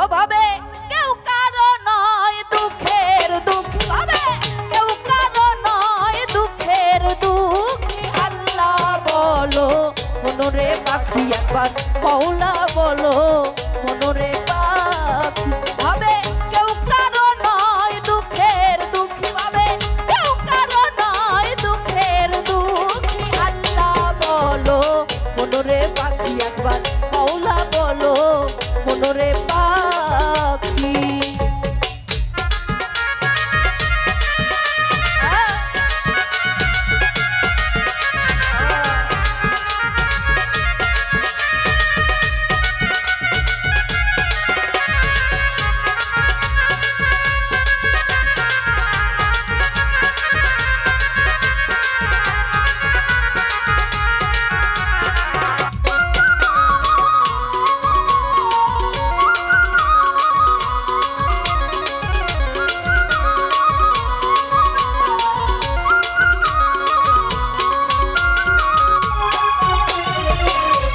ও কেউ কারও নয় দুঃখের দুঃখ। ভাবে কেউ কারও নয় দুঃখের দুঃখী। আল্লাহ বলো, মনোরে পাখি একবার, মৌলা বলো, মনোরে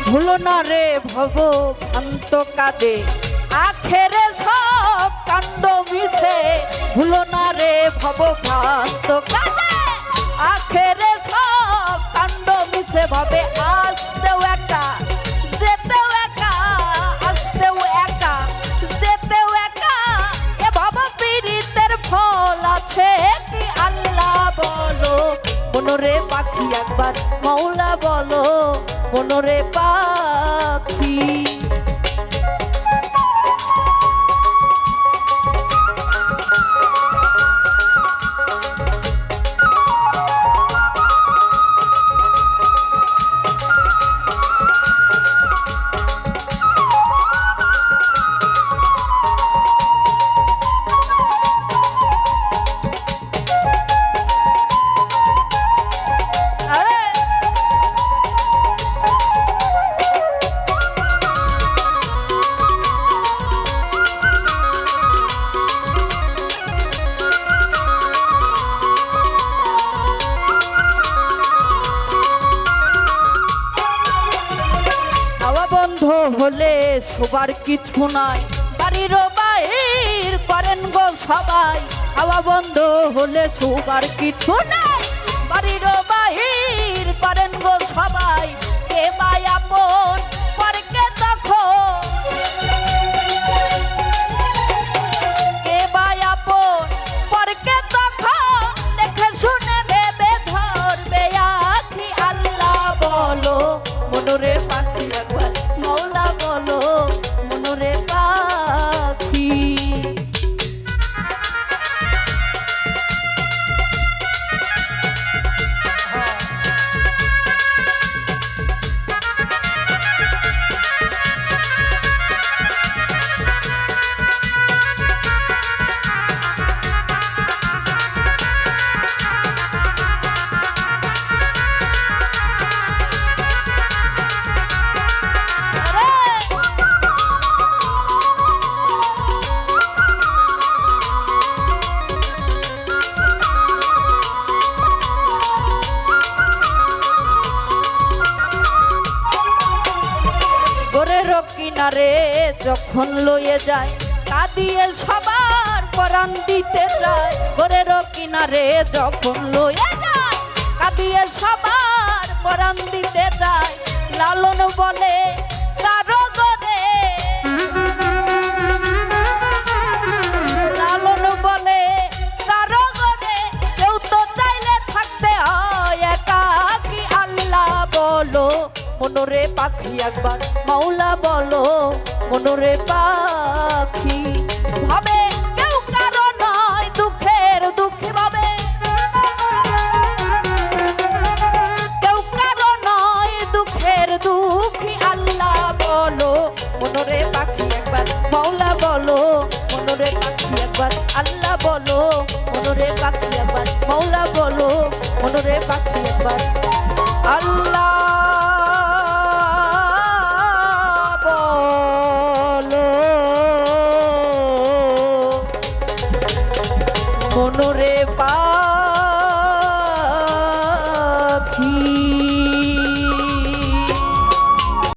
ভুলো না রে ভব ভান্ত কাঁদে। আখেরে সব কাণ্ড মিশে, ভুলো না রে ভব ভান্ত কাঁদে। আখেরে সব কাণ্ড মিশে, ভাবে মনোরে পাখি হলে সবার কিছু নাই। বাড়ির বাহির করেন গো সবাই। হাওয়া বন্ধ হলে সবার কিছু নাই। বাড়ির বাহির কিনারে যখন লয়ে যায় কাঁদিয়ে সবার পরাণ দিতে যায়। ঘরের কিনারে যখন লয়ে যায় কাঁদিয়ে সবার পরাণ দিতে যায়। লালন বলে মনোরে পাখি একবার। মাওলা বলো, মনরে পাখি। ভাবে কেউ কারও নয়, দুঃখের দুঃখী ভাবে। কেউ কারও নয়, দুঃখের দুঃখী আল্লাহ বলো, মনরে পাখি একবার। মাওলা বলো, মনরে পাখি একবার। আল্লাহ বলো, মনরে পাখি একবার। মাওলা বলো, মনোরে পাখি একবার। কোনো রে পা।